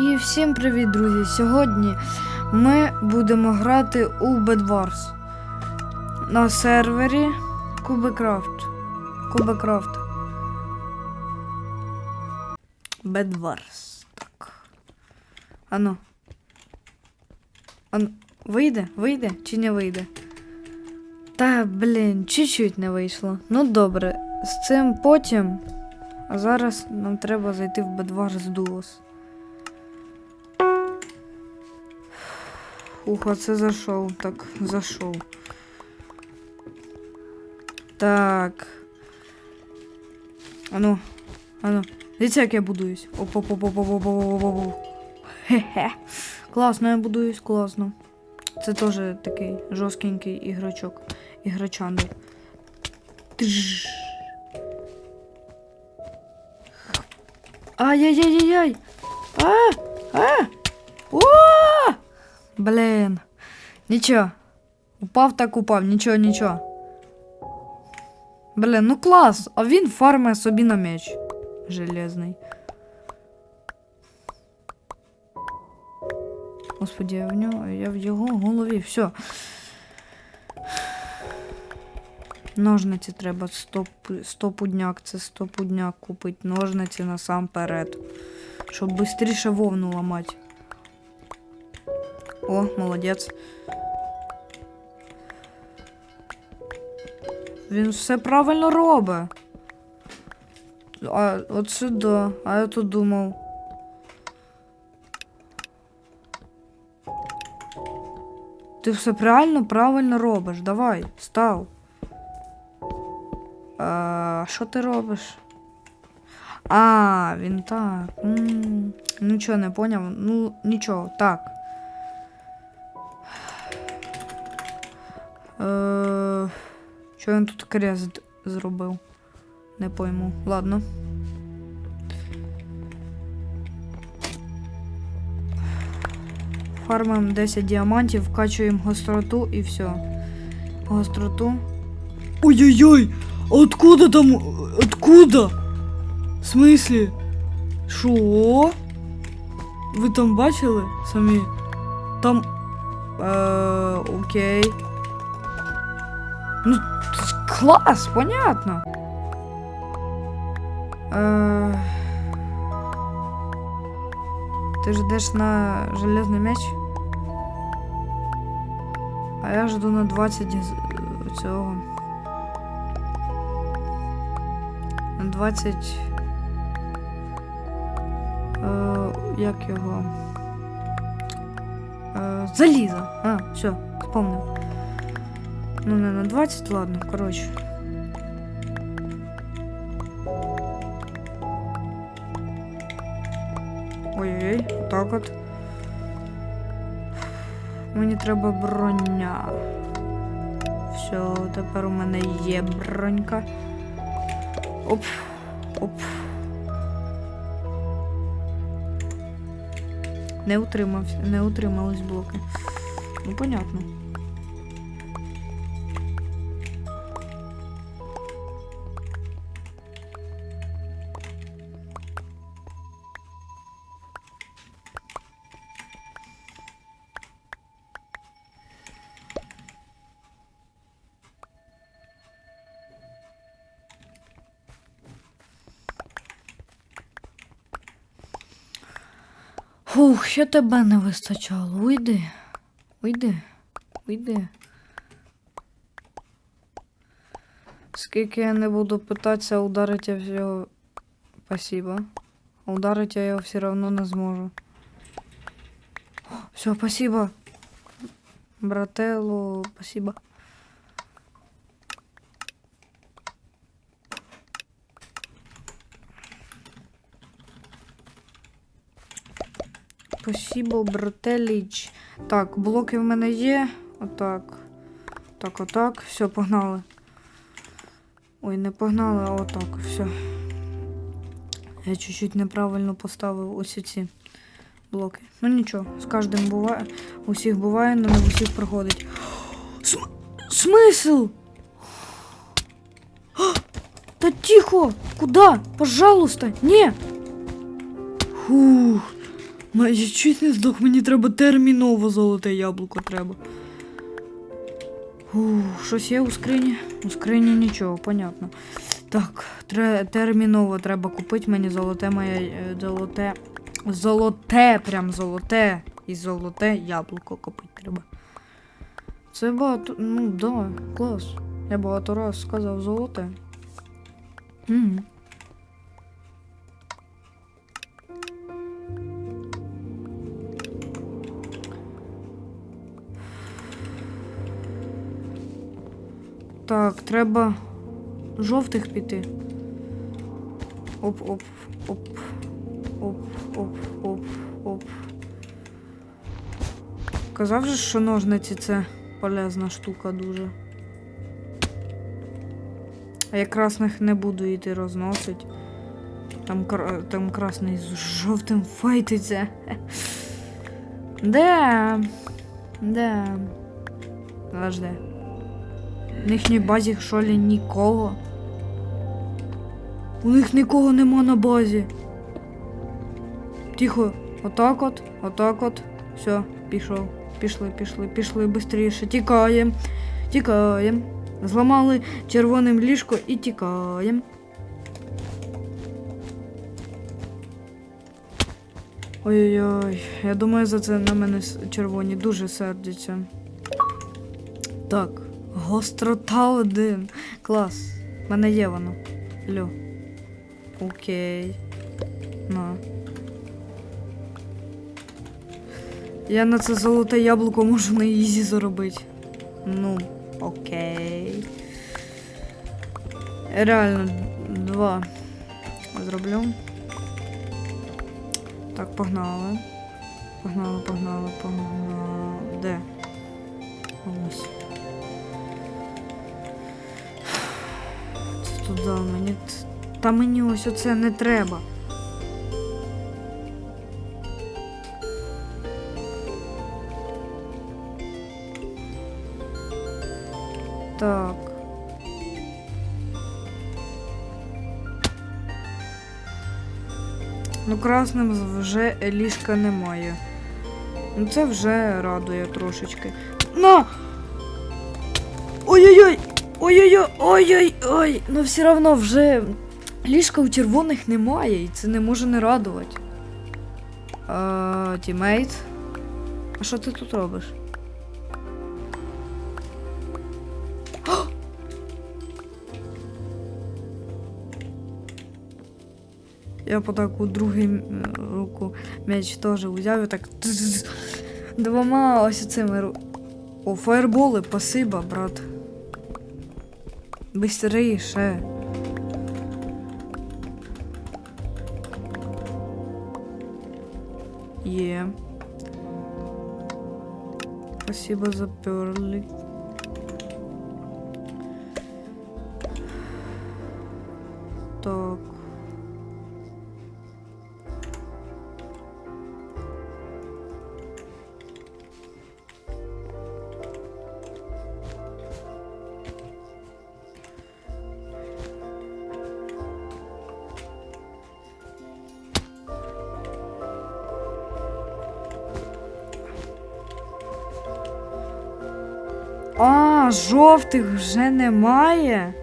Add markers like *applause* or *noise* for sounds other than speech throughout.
І всім привіт, друзі! Сьогодні ми будемо грати у Bedwars на сервері Кубекрафт. Кубекрафт. Bedwars. Так. Ану. Ану. Вийде? Вийде чи не вийде? Та, блін, чуть-чуть не вийшло. Ну добре, з цим потім. А зараз нам треба зайти в Bedwars Duos. Ух, це зайшов. Так, зайшов. Так. Ану, ану. Дивіться, як я будуюсь. оп оп оп оп оп оп оп оп оп Хе-хе. Класно, я будуюсь, класно. Це теж такий жорсткенький іграчок. Іграчандр. Тж. Ай-яй-яй-яй-яй! А! А! О! Блін. Нічого. Упав так упав, нічого, нічого. Блін, ну клас, а він фармить собі на меч. Железний. Господи, я в нього, я в його голові, все. Ножниці треба стоп, стопудняк, це стопудняк купить. Ножниці насамперед. Щоб швидше вовну ламати. О, молодець. Він все правильно робить. А от сюди. А я тут думав. Ти все правильно, правильно робиш. Давай, став. А, що ти робиш? А, він так. М, Нічого не поняв. Ну, нічого, так. Е, що він тут крест зробив? Не пойму. Ладно. Фармимо 10 діамантів, вкачуємо гостроту і все. Гостроту. Ой-ой-ой! Откуда там? Откуда? В смислі? Що? Ви там бачили самі? Там. Е, окей. Ну, т- клас, понятно. Е, ти ждеш на железний меч? А я жду на 20 з- цього. На 20. Е, як його? Заліза. А, все, вспомнив. Ну, не на 20, ладно, коротше. Ой-ой, отак от. Мені треба броня. Все, тепер у мене є бронька. Оп, оп. Не утримався, не утримались блоки. Ну, понятно. Фух, ще тебе не вистачало. Уйди. Уйди. Уйди. Скільки я не буду питатися, ударить я його. Спасибо. Ударить я його все равно не зможу. Все, спасибо. Брателло, спасибо. Спасибо, брателіч. Так, блоки в мене є. Отак. Так, отак. Все, погнали. Ой, не погнали, а отак. Все. Я чуть-чуть неправильно поставив ось ці блоки. Ну нічого, з кожним буває. У всіх буває, але не усіх проходить. См... Смисл? Та тихо! Куда? Пожалуйста! Не! Фух. Ма, я чуть не здох, мені треба терміново золоте яблуко треба. Ух, щось є у скрині? У скрині нічого, понятно. Так, тре, терміново треба купити мені золоте моє е, золоте. Золоте, прям золоте. І золоте яблуко купити треба. Це багато. Ну, да, клас. Я багато раз сказав золоте. Угу. Так, треба жовтих піти. Оп, оп, оп, оп, оп. Казав же, що ножниці це полезна штука дуже. А я красних не буду йти розносить. Там, там красний з жовтим файтиться. Де? Де? Подожди. В їхній базі що нікого? У них нікого нема на базі. Тихо, отак от, отак от. Все, пішов. Пішли, пішли, пішли бистріше. Тікаєм. Тікаєм. Зламали червоним ліжко і тікаєм. Ой-ой-ой, я думаю, за це на мене червоні дуже сердяться. Так, гострота один. Клас. В мене є воно. Льо. Окей. На. Я на це золоте яблуко можу на ізі заробити. Ну, окей. Реально, два. Зроблю. Так, погнали. Погнали, погнали, погнали. Де? Ось. Туди мені. Та мені ось оце не треба. Так. Ну, красним вже ліжка немає. Ну це вже радує трошечки. На! Ой-ой-ой! Ой-ой-ой! Ой-ой-ой! Ну все одно вже ліжка у червоних немає, і це не може не радувати. А, тімейт. А що ти тут робиш? Я по таку другий руку м'яч теж взяв і так двома ось цими ру... О, фаерболи, спасибо, брат. Быстріше. Є. Спасибо за перли. Так. А, жовтих вже немає.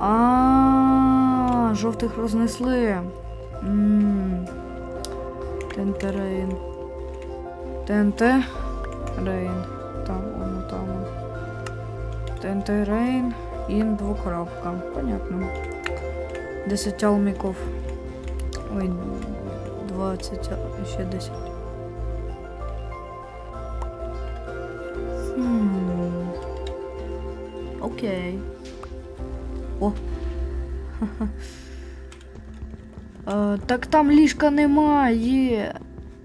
А, жовтих рознесли. М. ТНТ Рейн. Там, воно там. ТНТ Рейн. Ін двокрапка. Понятно. 10 алміков. Ой, 20, а ще 10. Хм. Окей. О. А, *laughs* так там ліжка немає.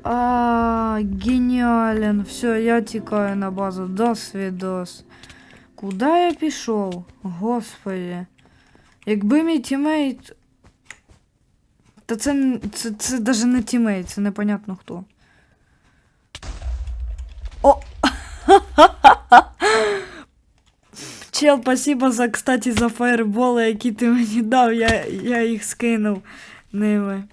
А, геніален. Все, я тікаю на базу. До свідос. Куди я пішов? Господи. Якби мій тімейт. Та це, це, це даже не тімейт, це непонятно хто. О! Чел, спасибо за, кстати, за фаерболи, які ти мені дав. Я, я їх скинув ними.